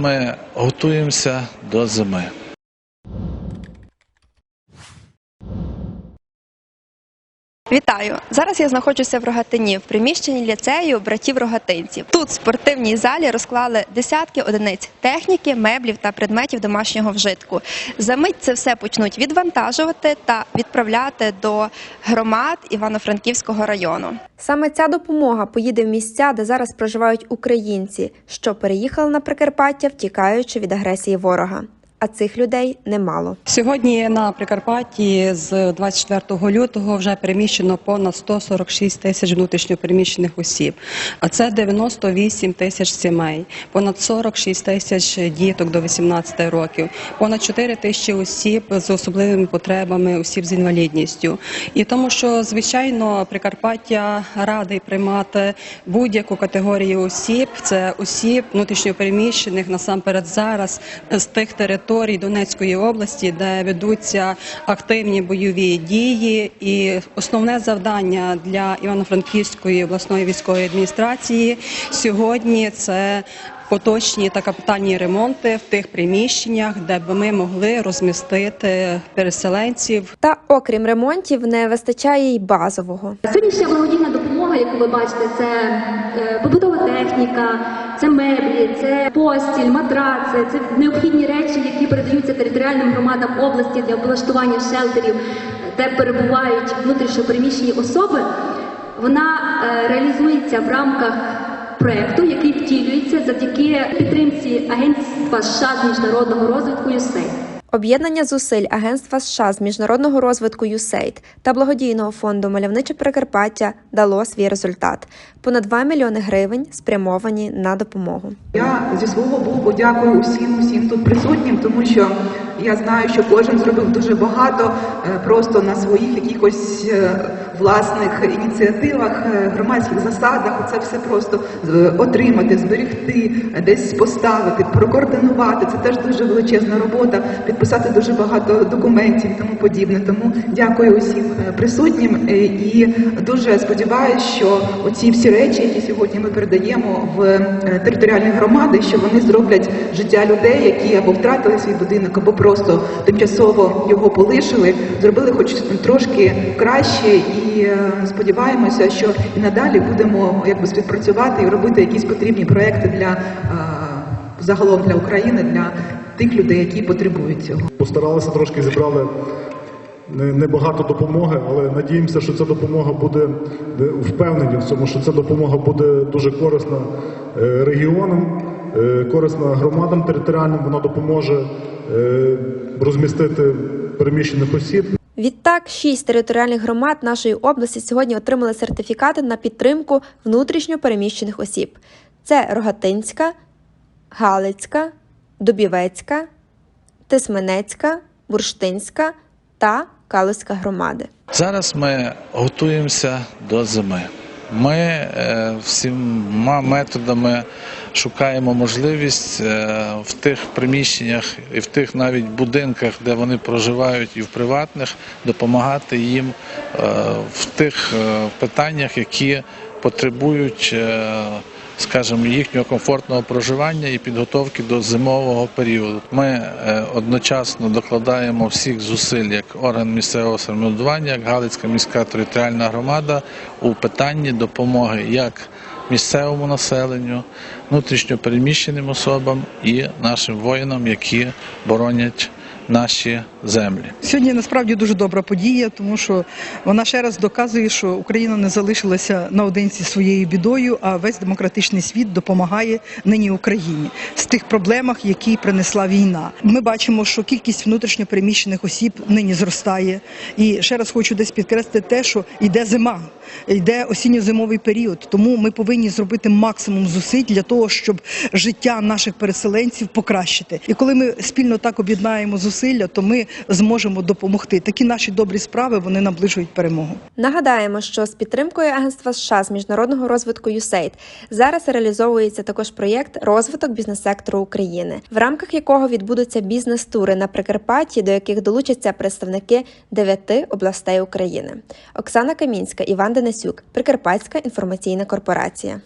Ми готуємося до зими. Вітаю! Зараз я знаходжуся в Рогатині в приміщенні ліцею братів рогатинців. Тут в спортивній залі розклали десятки одиниць техніки, меблів та предметів домашнього вжитку. Замить це все почнуть відвантажувати та відправляти до громад Івано-Франківського району. Саме ця допомога поїде в місця, де зараз проживають українці, що переїхали на Прикарпаття, втікаючи від агресії ворога. А цих людей немало. Сьогодні на Прикарпатті з 24 лютого вже переміщено понад 146 тисяч внутрішньопереміщених осіб, а це 98 тисяч сімей, понад 46 тисяч діток до 18 років, понад 4 тисячі осіб з особливими потребами, осіб з інвалідністю. І тому, що звичайно Прикарпаття радий приймати будь-яку категорію осіб. Це осіб внутрішньопереміщених насамперед зараз з тих територій Донецької області, де ведуться активні бойові дії. І основне завдання для Івано-Франківської обласної військової адміністрації сьогодні це. Поточні та капітальні ремонти в тих приміщеннях, де б ми могли розмістити переселенців Та окрім ремонтів, не вистачає й базового. Сьогоднішня благодійна допомога, яку ви бачите, це е, побутова техніка, це меблі, це постіль, матраци, це необхідні речі, які передаються територіальним громадам області для облаштування шелтерів, де перебувають внутрішньо переміщені особи. Вона е, реалізується в рамках проекту, який втілюється завдяки підтримці Агентства США з міжнародного розвитку USAID. Об'єднання зусиль Агентства США з міжнародного розвитку USAID та благодійного фонду Мальовниче Прикарпаття дало свій результат. Понад 2 мільйони гривень спрямовані на допомогу. Я зі свого боку дякую усім, усім тут присутнім, тому що я знаю, що кожен зробив дуже багато е, просто на своїх якихось е, власних ініціативах, е, громадських засадах. Це все просто отримати, зберегти, десь поставити, прокоординувати. Це теж дуже величезна робота, підписати дуже багато документів, і тому подібне. Тому дякую усім присутнім і дуже сподіваюся, що оці всі речі, які сьогодні ми передаємо в територіальні громади, що вони зроблять життя людей, які або втратили свій будинок, або просто тимчасово його полишили, зробили хоч трошки краще, і е, сподіваємося, що і надалі будемо якби співпрацювати і робити якісь потрібні проекти для е, загалом для України, для тих людей, які потребують цього. Постаралися трошки зібрали небагато допомоги, але надіємося, що ця допомога буде впевнені в цьому, що ця допомога буде дуже корисна е, регіонам, корисна громадам територіальним. Вона допоможе е, розмістити переміщених осіб. Відтак, шість територіальних громад нашої області сьогодні отримали сертифікати на підтримку внутрішньо переміщених осіб. Це Рогатинська, Галицька, Дубівецька, Тисменецька, Бурштинська та Калузька громади. Зараз ми готуємося до зими. Ми е, всіма методами шукаємо можливість е, в тих приміщеннях і в тих навіть будинках, де вони проживають, і в приватних, допомагати їм е, в тих питаннях, які потребують. Скажімо, їхнього комфортного проживання і підготовки до зимового періоду. Ми е, одночасно докладаємо всіх зусиль як орган місцевого самоврядування, як Галицька міська територіальна громада у питанні допомоги як місцевому населенню, внутрішньо переміщеним особам і нашим воїнам, які боронять наші землі. Сьогодні насправді дуже добра подія, тому що вона ще раз доказує, що Україна не залишилася наодинці своєю бідою, а весь демократичний світ допомагає нині Україні з тих проблемах, які принесла війна. Ми бачимо, що кількість внутрішньо переміщених осіб нині зростає. І ще раз хочу десь підкреслити те, що йде зима, йде осінньо-зимовий період. Тому ми повинні зробити максимум зусиль для того, щоб життя наших переселенців покращити. І коли ми спільно так об'єднаємо зусилля, то ми зможемо допомогти. Такі наші добрі справи вони наближують перемогу. Нагадаємо, що з підтримкою Агентства США з міжнародного розвитку USAID зараз реалізовується також проєкт розвиток бізнес-сектору України, в рамках якого відбудуться бізнес-тури на Прикарпатті, до яких долучаться представники дев'яти областей України. Оксана Камінська, Іван Денисюк, Прикарпатська інформаційна корпорація.